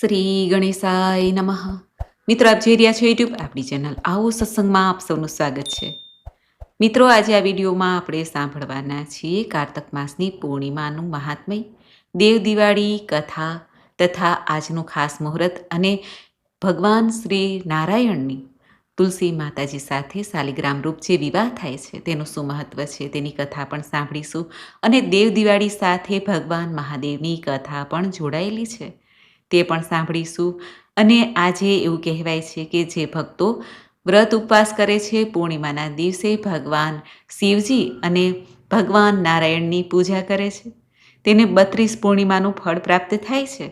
શ્રી ગણેશાય નમઃ. મિત્રો, આપ જોઈ રહ્યા છો યુટ્યુબ આપણી ચેનલ આવો સત્સંગમાં આપ સૌનું સ્વાગત છે. મિત્રો, આજે આ વિડીયોમાં આપણે સાંભળવાના છીએ કારતક માસની પૂર્ણિમાનું મહાત્મય, દેવ દિવાળી, કથા તથા આજનું ખાસ મુહૂર્ત અને ભગવાન શ્રી નારાયણની તુલસી માતાજી સાથે શાલિગ્રામ રૂપ જે વિવાહ થાય છે, તેનું શું મહત્વ છે, તેની કથા પણ સાંભળીશું. અને દેવ દિવાળી સાથે ભગવાન મહાદેવની કથા પણ જોડાયેલી છે. તે પણ સાંભળીશું. અને આજે એવું કહેવાય છે કે જે ભક્તો વ્રત ઉપવાસ કરે છે, પૂર્ણિમાના દિવસે ભગવાન શિવજી અને ભગવાન નારાયણની પૂજા કરે છે. તેને બત્રીસ પૂર્ણિમાનું ફળ પ્રાપ્ત થાય છે.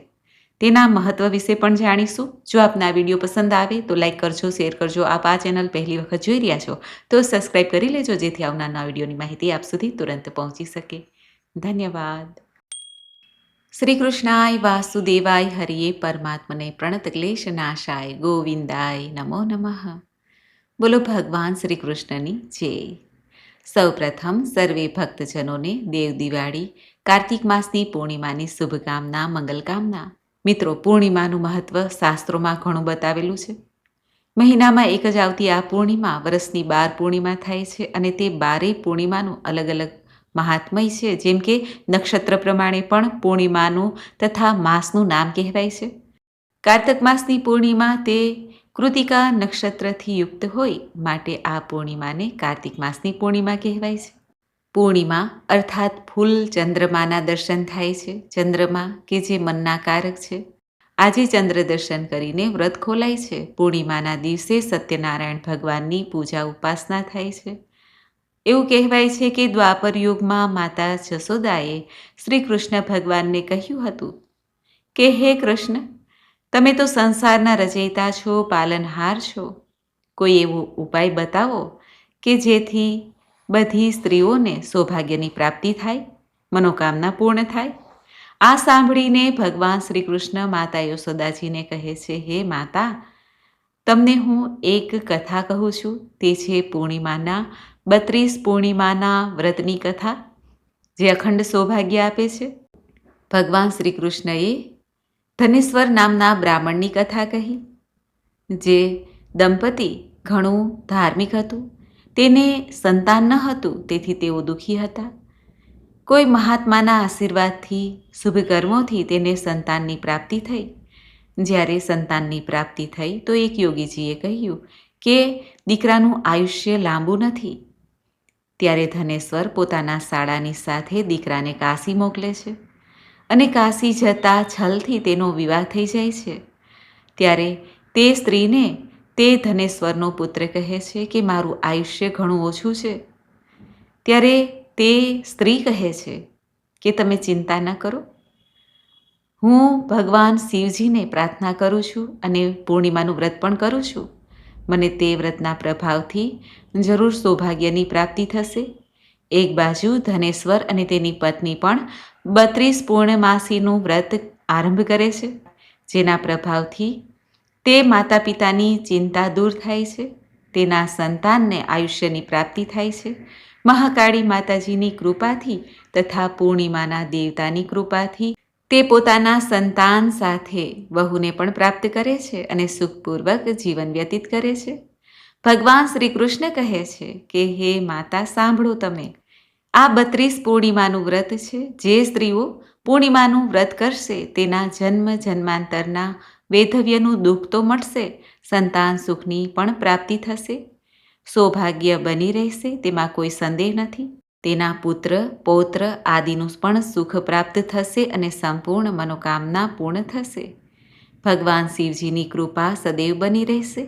તેના મહત્વ વિશે પણ જાણીશું. જો આપના વીડિયો પસંદ આવે તો લાઈક કરજો, શેર કરજો. આપ આ ચેનલ પહેલી વખત જોઈ રહ્યા છો તો સબસ્ક્રાઈબ કરી લેજો જેથી આવનારના વિડીયોની માહિતી આપ સુધી તુરંત પહોંચી શકે. ધન્યવાદ. શ્રી કૃષ્ણાય વાસુદેવાય હરિયે પરમાત્મને પ્રણત ક્લેશ નાશાય ગોવિંદાય નમો નમઃ. બોલો ભગવાન શ્રી કૃષ્ણની જય. સૌપ્રથમ સર્વે ભક્તજનોને દેવ દિવાળી, કાર્તિક માસની પૂર્ણિમાની શુભકામના મંગલકામના મિત્રો, પૂર્ણિમાનું મહત્વ શાસ્ત્રોમાં ઘણું બતાવેલું છે. મહિનામાં એક જ આવતી આ પૂર્ણિમા, વર્ષની બાર પૂર્ણિમા થાય છે અને તે બારેય પૂર્ણિમાનું અલગ અલગ મહાત્મય છે, જેમ કે નક્ષત્ર પ્રમાણે પણ પૂર્ણિમાનું તથા માસનું નામ કહેવાય છે. કાર્તક માસની પૂર્ણિમા તે કૃતિકા નક્ષત્રથી યુક્ત હોય માટે આ પૂર્ણિમાને કાર્તિક માસની પૂર્ણિમા કહેવાય છે. પૂર્ણિમા અર્થાત ફૂલ ચંદ્રમાના દર્શન થાય છે, ચંદ્રમા કે જે મનના કારક છે. આજે ચંદ્ર દર્શન કરીને વ્રત ખોલાય છે. પૂર્ણિમાના દિવસે સત્યનારાયણ ભગવાનની પૂજા ઉપાસના થાય છે. એવું કહેવાય છે કે દ્વાપર યુગમાં માતા જશોદાએ શ્રી કૃષ્ણ ભગવાનને કહ્યું હતું કે, હે કૃષ્ણ, તમે તો સંસારના રચયિતા છો, પાલનહાર છો. કોઈ એવો ઉપાય બતાવો કે જેથી બધી સ્ત્રીઓને સૌભાગ્યની પ્રાપ્તિ થાય, મનોકામના પૂર્ણ થાય? આ સાંભળીને ભગવાન શ્રી કૃષ્ણ માતા યશોદાજીને કહે છે, હે માતા, તમને હું એક કથા કહું છું. તે છે પૂર્ણિમાના બત્રીસ પૂર્ણિમાના વ્રતની કથા જે અખંડ સૌભાગ્ય આપે છે. ભગવાન શ્રી કૃષ્ણએ ધનેશ્વર નામના બ્રાહ્મણની કથા કહી, જે દંપતી ઘણું ધાર્મિક હતું, તેને સંતાન ન હતું, તેથી તેઓ દુઃખી હતા. કોઈ મહાત્માના આશીર્વાદથી શુભ કર્મોથી તેને સંતાનની પ્રાપ્તિ થઈ. જ્યારે સંતાનની પ્રાપ્તિ થઈ, તો એક યોગીજીએ કહ્યું કે, દીકરાનું આયુષ્ય લાંબુ નથી ત્યારે ધનેશ્વર પોતાના શાળાની સાથે દીકરાને કાશી મોકલે છે અને કાશી જતા છલથી તેનો વિવાહ થઈ જાય છે. ત્યારે તે સ્ત્રીને તે ધનેશ્વરનો પુત્ર કહે છે કે, મારું આયુષ્ય ઘણું ઓછું છે. ત્યારે તે સ્ત્રી કહે છે કે, તમે ચિંતા ન કરો. હું ભગવાન શિવજીને પ્રાર્થના કરું છું અને પૂર્ણિમાનું વ્રત પણ કરું છું. મને તે વ્રતના પ્રભાવથી જરૂર સૌભાગ્યની પ્રાપ્તિ થશે. એક બાજુ ધનેશ્વર અને તેની પત્ની પણ બત્રીસ પૂર્ણમાસીનું વ્રત આરંભ કરે છે, જેના પ્રભાવથી તે માતા પિતાની ચિંતા દૂર થાય છે, તેના સંતાનને આયુષ્યની પ્રાપ્તિ થાય છે. મહાકાળી માતાજીની કૃપાથી તથા પૂર્ણિમાના દેવતાની કૃપાથી તે પોતાના સંતાન સાથે વહુને પણ પ્રાપ્ત કરે છે અને સુખપૂર્વક જીવન વ્યતીત કરે છે. ભગવાન શ્રી કૃષ્ણ કહે છે કે, હે માતા, સાંભળો તમે. આ બત્રીસ પૂર્ણિમાનું વ્રત છે. જે સ્ત્રીઓ પૂર્ણિમાનું વ્રત કરશે, તેના જન્મ જન્માંતરના વૈધવ્યનું દુઃખ તો મળશે, સંતાન સુખની પણ પ્રાપ્તિ થશે. સૌભાગ્ય બની રહેશે, તેમાં કોઈ સંદેહ નથી. તેના પુત્ર, પૌત્ર આદિનું પણ સુખ પ્રાપ્ત થશે અને સંપૂર્ણ મનોકામના પૂર્ણ થશે. ભગવાન શિવજીની કૃપા સદૈવ બની રહેશે.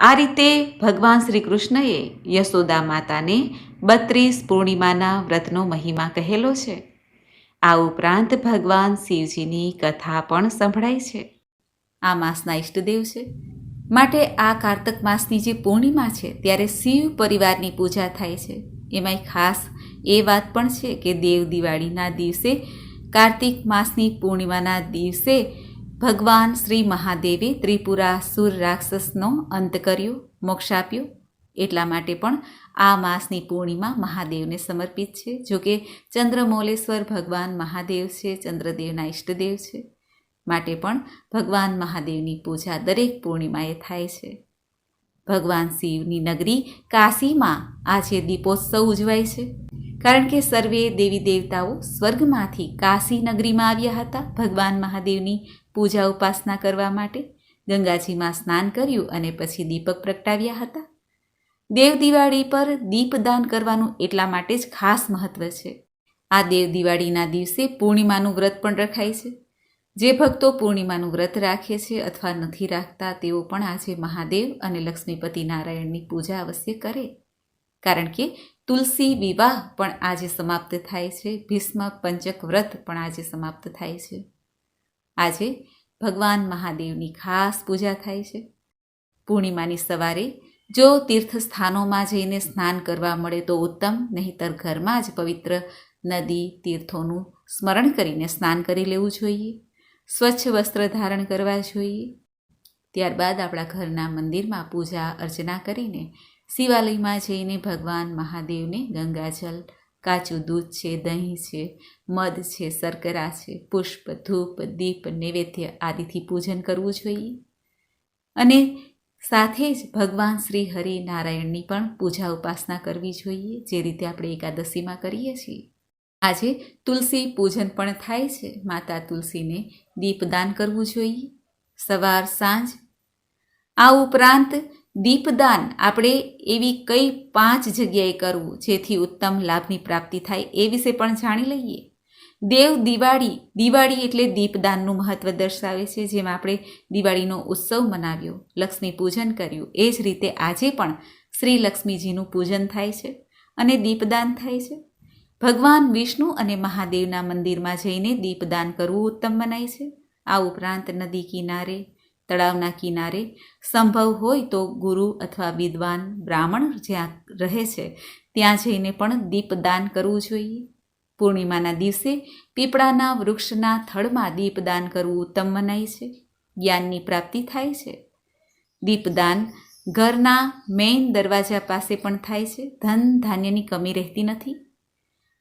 આ રીતે ભગવાન શ્રી કૃષ્ણએ યશોદા માતાને બત્રીસ પૂર્ણિમાના વ્રતનો મહિમા કહેલો છે. આ ઉપરાંત ભગવાન શિવજીની કથા પણ સંભળાય છે. આ માસના ઈષ્ટદેવ છે. માટે આ કાર્તક માસની જે પૂર્ણિમા છે, ત્યારે શિવ પરિવારની પૂજા થાય છે. એમાંય ખાસ એ વાત પણ છે કે દેવ દિવાળીના દિવસે કાર્તિક માસની પૂર્ણિમાના દિવસે ભગવાન શ્રી મહાદેવે ત્રિપુરા સુર રાક્ષસનો અંત કર્યો, મોક્ષ આપ્યો. એટલા માટે પણ આ માસની પૂર્ણિમા મહાદેવને સમર્પિત છે. જો કે ચંદ્રમૌલેશ્વર ભગવાન મહાદેવ છે, ચંદ્રદેવના ઈષ્ટદેવ છે. માટે પણ ભગવાન મહાદેવની પૂજા દરેક પૂર્ણિમાએ થાય છે. ભગવાન શિવની નગરી કાશીમાં આજે દીપોત્સવ ઉજવાય છે. કારણ કે સર્વે દેવી દેવતાઓ સ્વર્ગમાંથી કાશી નગરીમાં આવ્યા હતા ભગવાન મહાદેવની પૂજા ઉપાસના કરવા માટે. ગંગાજીમાં સ્નાન કર્યું અને પછી દીપક પ્રગટાવ્યા હતા. દેવ દિવાળી પર દીપદાન કરવાનું એટલા માટે જ ખાસ મહત્વ છે. આ દેવ દિવાળીના દિવસે પૂર્ણિમાનું વ્રત પણ રખાય છે. જે ભક્તો પૂર્ણિમાનું વ્રત રાખે છે અથવા નથી રાખતા, તેઓ પણ આજે મહાદેવ અને લક્ષ્મીપતિ નારાયણની પૂજા અવશ્ય કરે. કારણ કે તુલસી વિવાહ પણ આજે સમાપ્ત થાય છે. ભીષ્મ પંચક વ્રત પણ આજે સમાપ્ત થાય છે. આજે ભગવાન મહાદેવની ખાસ પૂજા થાય છે. પૂર્ણિમાની સવારે જો તીર્થ સ્થાનોમાં જઈને સ્નાન કરવા મળે તો ઉત્તમ, નહીંતર ઘરમાં જ પવિત્ર નદી, તીર્થોનું સ્મરણ કરીને સ્નાન કરી લેવું જોઈએ. સ્વચ્છ વસ્ત્ર ધારણ કરવા જોઈએ. ત્યારબાદ આપણા ઘરના મંદિરમાં પૂજા અર્ચના કરીને શિવાલયમાં જઈને ભગવાન મહાદેવને ગંગાજલ કાચું દૂધ છે, દહીં છે, મધ છે, શર્કરા છે, પુષ્પ, ધૂપ, દીપ, નૈવેદ્ય આદિથી પૂજન કરવું જોઈએ. અને સાથે જ ભગવાન શ્રી હરિ નારાયણની પણ પૂજા ઉપાસના કરવી જોઈએ, જે રીતે આપણે એકાદશીમાં કરીએ છીએ. આજે તુલસી પૂજન પણ થાય છે. માતા તુલસીને દીપદાન કરવું જોઈએ. સવાર સાંજ. આ ઉપરાંત દીપદાન આપણે એવી કઈ પાંચ જગ્યાએ કરવું જેથી ઉત્તમ લાભની પ્રાપ્તિ થાય એ વિશે પણ જાણી લઈએ. દેવ દિવાળી દિવાળી એટલે દીપદાનનું મહત્વ દર્શાવે છે, જેમ આપણે દિવાળીનો ઉત્સવ મનાવ્યો, લક્ષ્મી પૂજન કર્યું. એ જ રીતે આજે પણ શ્રી લક્ષ્મીજીનું પૂજન થાય છે અને દીપદાન થાય છે. ભગવાન વિષ્ણુ અને મહાદેવના મંદિરમાં જઈને દીપદાન કરવું ઉત્તમ મનાય છે. આ ઉપરાંત નદી કિનારે, તળાવના કિનારે સંભવ હોય તો ગુરુ અથવા વિદ્વાન, બ્રાહ્મણ જ્યાં રહે છે, ત્યાં જઈને પણ દીપદાન કરવું જોઈએ. પૂર્ણિમાના દિવસે પીપળાના વૃક્ષના થડમાં દીપદાન કરવું ઉત્તમ મનાય છે. જ્ઞાનની પ્રાપ્તિ થાય છે. દીપદાન ઘરના મેઇન દરવાજા પાસે પણ થાય છે. ધન ધાન્યની કમી રહેતી નથી.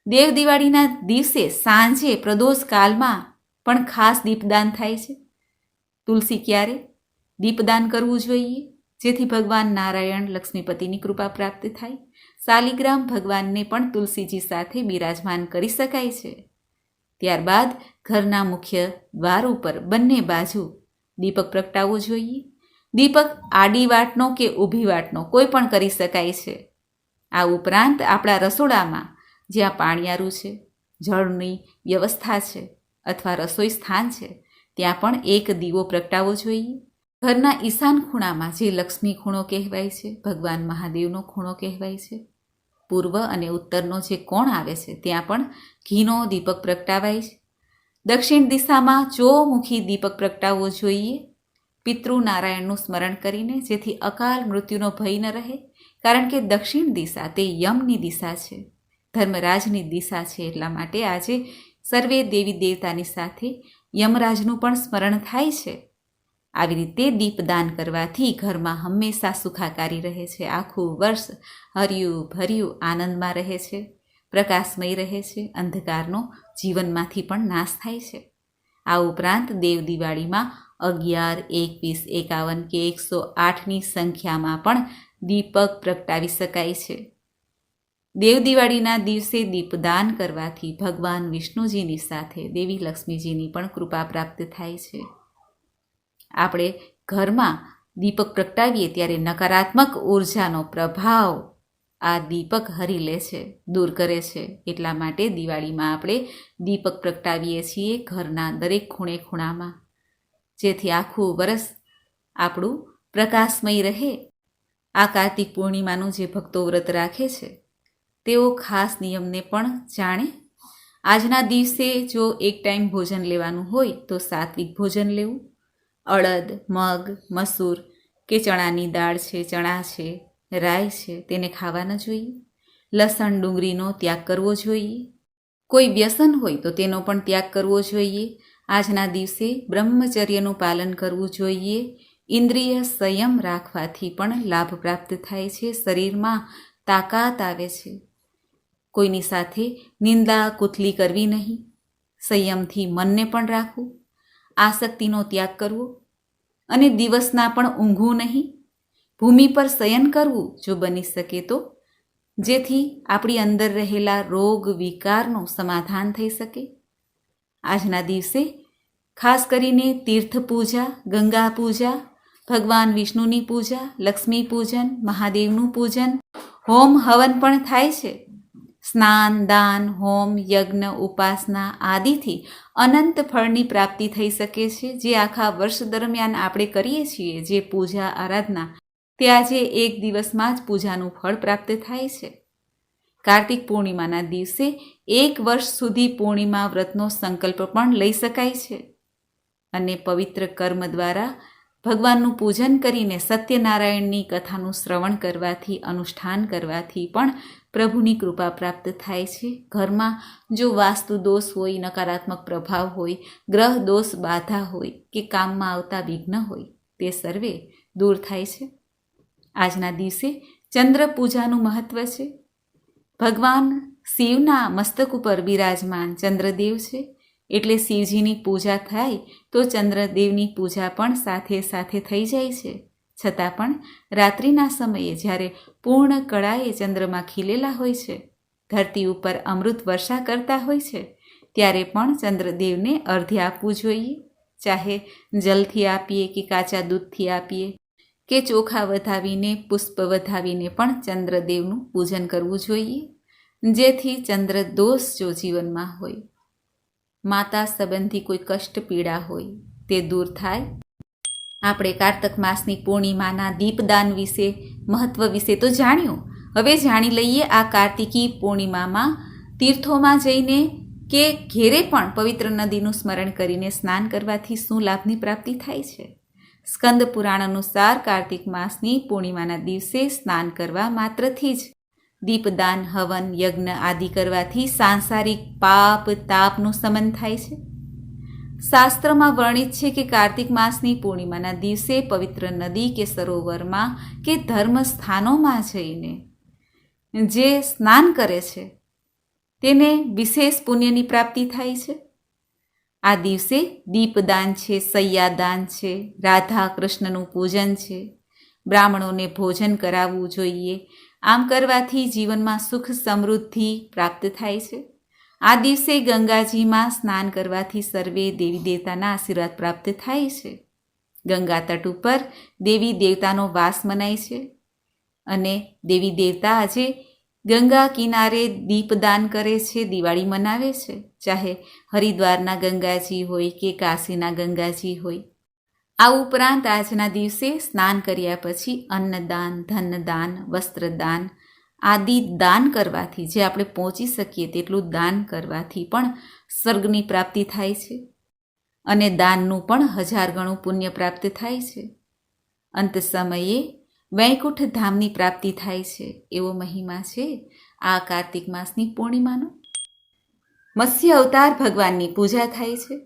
દેવ દિવાળીના દિવસે સાંજે પ્રદોષ કાલમાં પણ ખાસ દીપદાન થાય છે. તુલસી ક્યારે? દીપદાન કરવું જોઈએ, જેથી ભગવાન નારાયણ લક્ષ્મીપતિની કૃપા પ્રાપ્ત થાય. શાલિગ્રામ ભગવાનને પણ તુલસીજી સાથે બિરાજમાન કરી શકાય છે. ત્યારબાદ ઘરના મુખ્ય દ્વાર ઉપર બંને બાજુ દીપક પ્રગટાવવો જોઈએ. દીપક આડી વાટનો કે ઊભી વાટનો કોઈ પણ કરી શકાય છે. આ ઉપરાંત આપણા રસોડામાં જ્યાં પાણિયારું છે, જળની વ્યવસ્થા છે અથવા રસોઈ સ્થાન છે, ત્યાં પણ એક દીવો પ્રગટાવવો જોઈએ. ઘરના ઈશાન ખૂણામાં જે લક્ષ્મી ખૂણો કહેવાય છે, ભગવાન મહાદેવનો ખૂણો કહેવાય છે, પૂર્વ અને ઉત્તરનો જે કોણ આવે છે, ત્યાં પણ ઘીનો દીપક પ્રગટાવાય છે. દક્ષિણ દિશામાં ચોમુખી દીપક પ્રગટાવવો જોઈએ. પિતૃ નારાયણનું સ્મરણ કરીને જેથી અકાલ મૃત્યુનો ભય ન રહે, કારણ કે દક્ષિણ દિશા તે યમની દિશા છે. ધર્મરાજની દિશા છે એટલા માટે આજે સર્વે દેવી દેવતાની સાથે યમરાજનું પણ સ્મરણ થાય છે. આવી રીતે દીપદાન કરવાથી ઘરમાં હંમેશા સુખાકારી રહે છે. આખું વર્ષ હર્યું ભર્યું આનંદમાં રહે છે, પ્રકાશમય રહે છે, અંધકારનો જીવનમાંથી પણ નાશ થાય છે. આ ઉપરાંત દેવ દિવાળીમાં અગિયાર, એકવીસ, એકાવન કે એકસો આઠની સંખ્યામાં પણ દીપક પ્રગટાવી શકાય છે. દેવ દિવાળીના દિવસે દીપદાન કરવાથી ભગવાન વિષ્ણુજીની સાથે દેવી લક્ષ્મીજીની પણ કૃપા પ્રાપ્ત થાય છે. આપણે ઘરમાં દીપક પ્રગટાવીએ ત્યારે નકારાત્મક ઉર્જાનો પ્રભાવ આ દીપક હરી લે છે, દૂર કરે છે. એટલા માટે દિવાળીમાં આપણે દીપક પ્રગટાવીએ છીએ ઘરના દરેક ખૂણે ખૂણામાં. જેથી આખું વરસ આપણું પ્રકાશમય રહે. આ કાર્તિક પૂર્ણિમાનું જે ભક્તો વ્રત રાખે છે તેઓ ખાસ નિયમને પણ જાણે. આજના દિવસે જો એક ટાઈમ ભોજન લેવાનું હોય, તો સાત્વિક ભોજન લેવું. અડદ, મગ, મસૂર કે ચણાની દાળ છે, ચણા છે, રાઈ છે, તેને ખાવા ન જોઈએ. લસણ, ડુંગળીનો ત્યાગ કરવો જોઈએ. કોઈ વ્યસન હોય, તો તેનો પણ ત્યાગ કરવો જોઈએ. આજના દિવસે બ્રહ્મચર્યનું પાલન કરવું જોઈએ. ઇન્દ્રિય સંયમ રાખવાથી પણ લાભ પ્રાપ્ત થાય છે. શરીરમાં તાકાત આવે છે. કોઈની સાથે નિંદા કુથલી કરવી નહીં. સંયમથી મનને પણ રાખવું, આસક્તિનો ત્યાગ કરવો અને દિવસના પણ ઊંઘવું નહીં. ભૂમિ પર શયન કરવું જો બની શકે તો, જેથી આપણી અંદર રહેલા રોગ વિકારનું સમાધાન થઈ શકે. આજના દિવસે ખાસ કરીને તીર્થ પૂજા, ગંગા પૂજા, ભગવાન વિષ્ણુની પૂજા, લક્ષ્મી પૂજન, મહાદેવનું પૂજન, હોમ હવન પણ થાય છે. સ્નાન, દાન, હોમ, યજ્ઞ, ઉપાસના આદિથી અનંત ફળની પ્રાપ્તિ થઈ શકે છે, જે આખા વર્ષ દરમિયાન આપણે કરીએ છીએ, જે પૂજા, આરાધના, તે આજે એક દિવસમાં જ પૂજાનું ફળ પ્રાપ્ત થાય છે. કાર્તિક પૂર્ણિમાના દિવસે એક વર્ષ સુધી પૂર્ણિમા વ્રતનો સંકલ્પ પણ લઈ શકાય છે. અને પવિત્ર કર્મ દ્વારા ભગવાનનું પૂજન કરીને સત્યનારાયણની કથાનું શ્રવણ કરવાથી, અનુષ્ઠાન કરવાથી પણ પ્રભુની કૃપા પ્રાપ્ત થાય છે. ઘરમાં જો વાસ્તુ દોષ હોય, નકારાત્મક પ્રભાવ હોય, ગ્રહ દોષ, બાધા હોય કે કામમાં આવતા વિઘ્ન હોય, તે સર્વે દૂર થાય છે. આજના દિવસે ચંદ્ર પૂજાનું મહત્વ છે. ભગવાન શિવના મસ્તક ઉપર બિરાજમાન ચંદ્રદેવ છે. એટલે શિવજીની પૂજા થાય તો ચંદ્રદેવની પૂજા પણ સાથે સાથે થઈ જાય છે. છતાં પણ રાત્રિના સમયે જ્યારે પૂર્ણ કળાએ ચંદ્રમાં ખીલેલા હોય છે, ધરતી ઉપર અમૃત વર્ષા કરતા હોય છે, ત્યારે પણ ચંદ્રદેવને અર્ધ્ય આપવું જોઈએ. ચાહે જલથી આપીએ કે કાચા દૂધથી આપીએ, કે ચોખા વધાવીને, પુષ્પ વધાવીને પણ ચંદ્રદેવનું પૂજન કરવું જોઈએ. જેથી ચંદ્ર દોષ જો જીવનમાં હોય માતા સંબંધી કોઈ કષ્ટ પીડા હોય, તે દૂર થાય. આપણે કારતક માસની પૂર્ણિમાના દીપદાન વિશે, મહત્વ વિશે તો જાણ્યું. હવે જાણી લઈએ આ કાર્તિકી પૂર્ણિમામાં તીર્થોમાં જઈને કે ઘેરે પણ પવિત્ર નદીનું સ્મરણ કરીને સ્નાન કરવાથી શું લાભની પ્રાપ્તિ થાય છે? સ્કંદ પુરાણ અનુસાર કાર્તિક માસની પૂર્ણિમાના દિવસે સ્નાન કરવા માત્રથી જ દીપદાન, હવન, યજ્ઞ આદિ કરવાથી સાંસારિક પાપ, તાપનું સમન થાય છે. શાસ્ત્રમાં વર્ણિત છે કે કાર્તિક માસની પૂર્ણિમાના દિવસે પવિત્ર નદી કે સરોવરમાં કે ધર્મ સ્થાનોમાં જઈને જે સ્નાન કરે છે, તેને વિશેષ પુણ્યની પ્રાપ્તિ થાય છે. આ દિવસે દીપદાન છે, સૈયાદાન છે, રાધા કૃષ્ણનું પૂજન છે. બ્રાહ્મણોને ભોજન કરાવવું જોઈએ. આમ કરવાથી જીવનમાં સુખ સમૃદ્ધિ પ્રાપ્ત થાય છે. આ દિવસે ગંગાજીમાં સ્નાન કરવાથી સર્વે દેવી દેવતાના આશીર્વાદ પ્રાપ્ત થાય છે. ગંગા તટ ઉપર દેવી દેવતાનો વાસ મનાય છે અને દેવી દેવતા આજે ગંગા કિનારે દીપદાન કરે છે, દિવાળી મનાવે છે. ચાહે હરિદ્વારના ગંગાજી હોય કે કાશીના ગંગાજી હોય આ ઉપરાંત આજના દિવસે સ્નાન કર્યા પછી અન્નદાન, ધનદાન, વસ્ત્રદાન આદિ દાન કરવાથી જે આપણે પહોંચી શકીએ તેટલું દાન કરવાથી પણ સ્વર્ગની પ્રાપ્તિ થાય છે અને દાનનું પણ હજાર ગણું પુણ્ય પ્રાપ્ત થાય છે. અંત સમયે વૈકુંઠ ધામની પ્રાપ્તિ થાય છે એવો મહિમા છે આ કાર્તિક માસની પૂર્ણિમાનો. મત્સ્ય અવતાર ભગવાનની પૂજા થાય છે.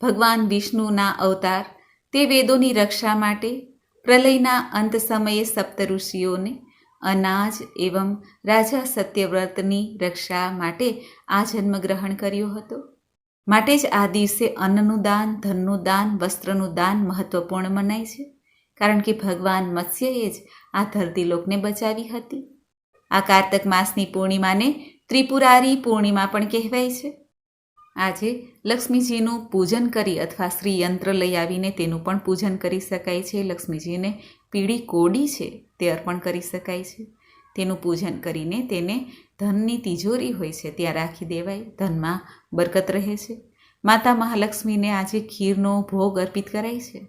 ભગવાન વિષ્ણુના અવતાર તે વેદોની રક્ષા માટે પ્રલયના અંત સમયે સપ્ત ઋષિઓને અનાજ એવં રાજા સત્યવ્રતની રક્ષા માટે આ જન્મ ગ્રહણ કર્યો હતો. માટે જ આ દિવસે અન્નનું દાન, ધનનું દાન, વસ્ત્રનું દાન મહત્વપૂર્ણ મનાય છે. કારણ કે ભગવાન મત્સ્યએ જ આ ધરતીલોકને બચાવી હતી. આ કાર્તક માસની પૂર્ણિમાને ત્રિપુરારી પૂર્ણિમા પણ કહેવાય છે. આજે લક્ષ્મીજીનું પૂજન કરી અથવા શ્રીયંત્ર લઈ આવીને તેનું પણ પૂજન કરી શકાય છે. લક્ષ્મીજીને પીળી કોડી છે તે અર્પણ કરી શકાય છે. તેનું પૂજન કરીને તેને ધનની તિજોરી હોય છે, ત્યાં રાખી દેવાય. ધનમાં બરકત રહે છે. માતા મહાલક્ષ્મીને આજે ખીરનો ભોગ અર્પિત કરાય છે.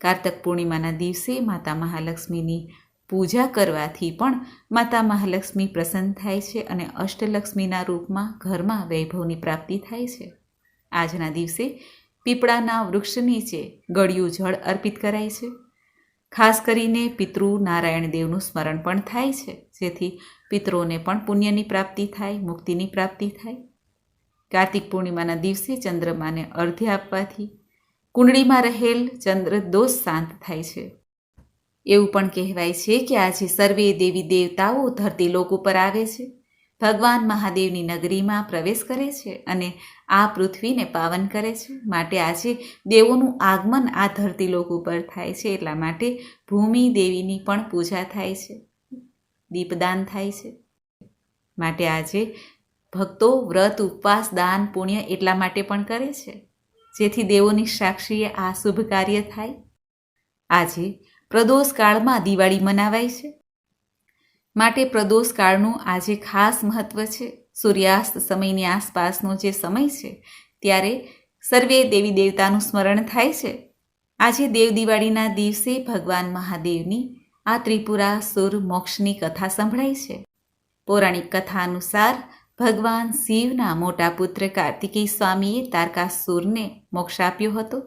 કાર્તક પૂર્ણિમાના દિવસે માતા મહાલક્ષ્મીની પૂજા કરવાથી પણ માતા મહાલક્ષ્મી પ્રસન્ન થાય છે અને અષ્ટલક્ષ્મીના રૂપમાં ઘરમાં વૈભવની પ્રાપ્તિ થાય છે. આજના દિવસે પીપળાના વૃક્ષ નીચે ગળ્યું જળ અર્પિત કરાય છે. ખાસ કરીને પિતૃ નારાયણ દેવનું સ્મરણ પણ થાય છે, જેથી પિતૃઓને પણ પુણ્યની પ્રાપ્તિ થાય, મુક્તિની પ્રાપ્તિ થાય. કાર્તિક પૂર્ણિમાના દિવસે ચંદ્રમાને અર્ધ્ય આપવાથી કુંડળીમાં રહેલ ચંદ્ર દોષ શાંત થાય છે. એવું પણ કહેવાય છે કે આજે સર્વે દેવી દેવતાઓ ધરતી લોક ઉપર આવે છે. ભગવાન મહાદેવની નગરીમાં પ્રવેશ કરે છે અને આ પૃથ્વીને પાવન કરે છે. માટે આજે દેવોનું આગમન આ ધરતી લોક ઉપર થાય છે. એટલા માટે ભૂમિ દેવીની પણ પૂજા થાય છે. દીપદાન થાય છે. માટે આજે ભક્તો વ્રત, ઉપવાસ, દાન, પુણ્ય એટલા માટે પણ કરે છે. જેથી દેવોની સાક્ષીએ આ શુભ કાર્ય થાય. આજે પ્રદોષ કાળમાં દિવાળી મનાવાય છે. માટે પ્રદોષ કાળનું આજે ખાસ મહત્વ છે. સૂર્યાસ્ત સમયની આસપાસનો જે સમય છે, ત્યારે સર્વે દેવી દેવતાનું સ્મરણ થાય છે. આજે દેવ દિવાળીના દિવસે ભગવાન મહાદેવની આ ત્રિપુરા સુર મોક્ષની કથા સંભળાય છે. પૌરાણિક કથા અનુસાર ભગવાન શિવના મોટા પુત્ર કાર્તિકેય સ્વામીએ તારકાસુરને મોક્ષ આપ્યો હતો.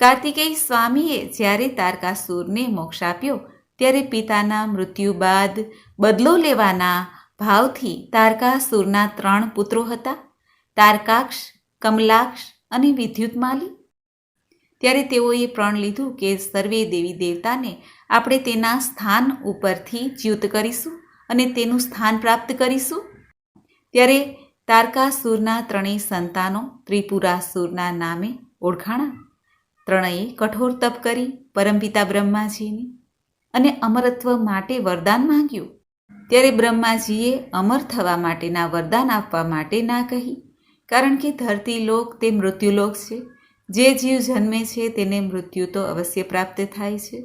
કાર્તિકેય સ્વામીએ જ્યારે તારકાસુરને મોક્ષ આપ્યો, ત્યારે પિતાના મૃત્યુ બાદ બદલો લેવાના ભાવથી તારકાસુરના ત્રણ પુત્રો હતા, તારકાક્ષ, કમલાક્ષ અને વિદ્યુતમાલી ત્યારે તેઓએ પ્રણ લીધું કે સર્વે દેવી દેવતાને આપણે તેના સ્થાન ઉપરથી ચ્યુત કરીશું અને તેનું સ્થાન પ્રાપ્ત કરીશું. ત્યારે તારકાસુરના ત્રણેય સંતાનો ત્રિપુરાસુરના નામે ઓળખાણા. ત્રણેય કઠોર તપ કરી પરમપિતા બ્રહ્માજીની અને અમરત્વ માટે વરદાન માંગ્યું. ત્યારે બ્રહ્માજીએ અમર થવા માટેના વરદાન આપવા માટે ના કહી, કારણ કે ધરતી લોક તે મૃત્યુલોક છે. જે જીવ જન્મે છે તેને મૃત્યુ તો અવશ્ય પ્રાપ્ત થાય છે.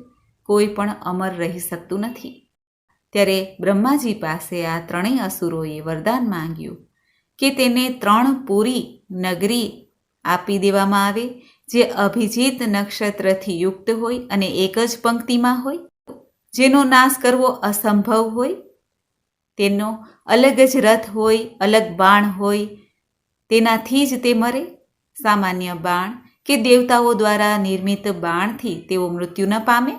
કોઈ પણ અમર રહી શકતું નથી. ત્યારે બ્રહ્માજી પાસે આ ત્રણેય અસુરોએ વરદાન માંગ્યું કે તેને ત્રણ પૂરી નગરી આપી દેવામાં આવે જે અભિજીત નક્ષત્રથી યુક્ત હોય અને એક જ પંક્તિમાં હોય, જેનો નાશ કરવો અસંભવ હોય, તેનો અલગ જ રથ હોય, અલગ બાણ હોય, તેનાથી જ તે મરે. સામાન્ય બાણ કે દેવતાઓ દ્વારા નિર્મિત બાણથી તેઓ મૃત્યુ ન પામે.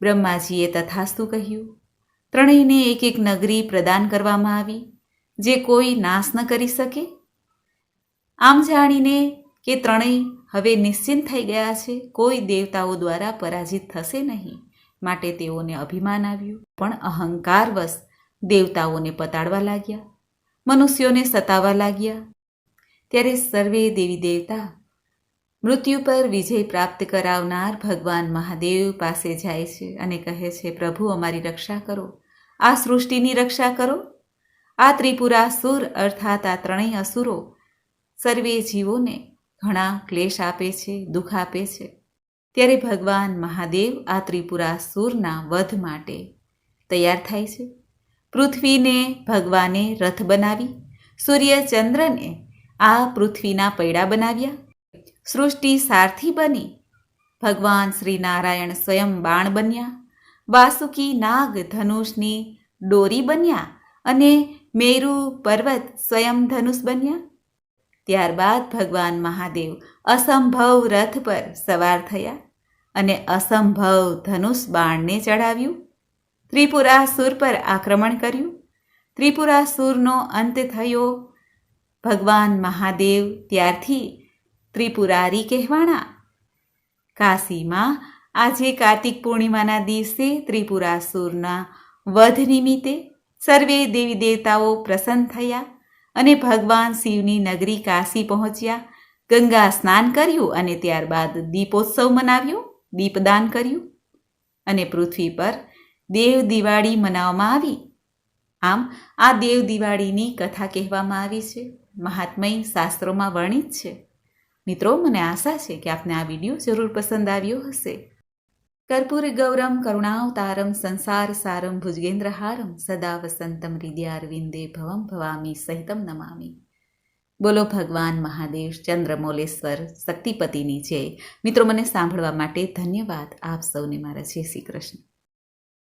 બ્રહ્માજીએ તથાસ્તુ કહ્યું, ત્રણેયને એક એક નગરી પ્રદાન કરવામાં આવી, જે કોઈ નાશ ન કરી શકે. આમ જાણીને કે ત્રણેય હવે નિશ્ચિંત થઈ ગયા છે, કોઈ દેવતાઓ દ્વારા પરાજિત થશે નહીં. માટે તેઓને અભિમાન આવ્યું, પણ અહંકારવશ દેવતાઓને પતાડવા લાગ્યા, મનુષ્યોને સતાવા લાગ્યા. ત્યારે સર્વે દેવી દેવતા મૃત્યુ પર વિજય પ્રાપ્ત કરાવનાર ભગવાન મહાદેવ પાસે જાય છે અને કહે છે, પ્રભુ, અમારી રક્ષા કરો. આ સૃષ્ટિની રક્ષા કરો. આ ત્રિપુરાસુર અર્થાત આ ત્રણેય અસુરો સર્વે જીવોને ઘણા ક્લેશ આપે છે, દુઃખ આપે છે. ત્યારે ભગવાન મહાદેવ આ ત્રિપુરાસુરના વધ માટે તૈયાર થાય છે. પૃથ્વીને ભગવાને રથ બનાવી, સૂર્ય ચંદ્રને આ પૃથ્વીના પૈડા બનાવ્યા. સૃષ્ટિ સારથી બની, ભગવાન શ્રી નારાયણ સ્વયં બાણ બન્યા. વાસુકી નાગ ધનુષની ડોરી બન્યા અને મેરુ પર્વત સ્વયં ધનુષ બન્યા. ત્યારબાદ ભગવાન મહાદેવ અસંભવ રથ પર સવાર થયા અને અસંભવ ધનુષ બાણને ચડાવ્યું ત્રિપુરાસુર પર આક્રમણ કર્યું. ત્રિપુરાસુરનો અંત થયો. ભગવાન મહાદેવ ત્યારથી ત્રિપુરારી કહેવાણા. કાશીમાં આજે કાર્તિક પૂર્ણિમાના દિવસે ત્રિપુરાસુરના વધ નિમિત્તે સર્વે દેવી દેવતાઓ પ્રસન્ન થયા. અને ભગવાન શિવની નગરી કાશી પહોંચ્યા. ગંગા સ્નાન કર્યું અને ત્યારબાદ દીપોત્સવ મનાવ્યો, દીપદાન કર્યું અને પૃથ્વી પર દેવ દિવાળી મનાવવામાં આવી. આમ, આ દેવ દિવાળીની કથા કહેવામાં આવી છે. મહાત્મય શાસ્ત્રોમાં વર્ણિત છે. મિત્રો, મને આશા છે કે આપને આ વીડિયો જરૂર પસંદ આવ્યો હશે. કર્પૂર ગૌરમ કરુણાવતારમ સંસાર સારમ ભુજગેન્દ્રહારમ સદા વસંતમ હૃદયારવિંદે ભવમ ભવામી સહિતમ નમામી બોલો ભગવાન મહાદેવ ચંદ્રમોલેશ્વર શક્તિપતિની જય મિત્રો મને સાંભળવા માટે ધન્યવાદ. આપ સૌને મારા જય શ્રી કૃષ્ણ.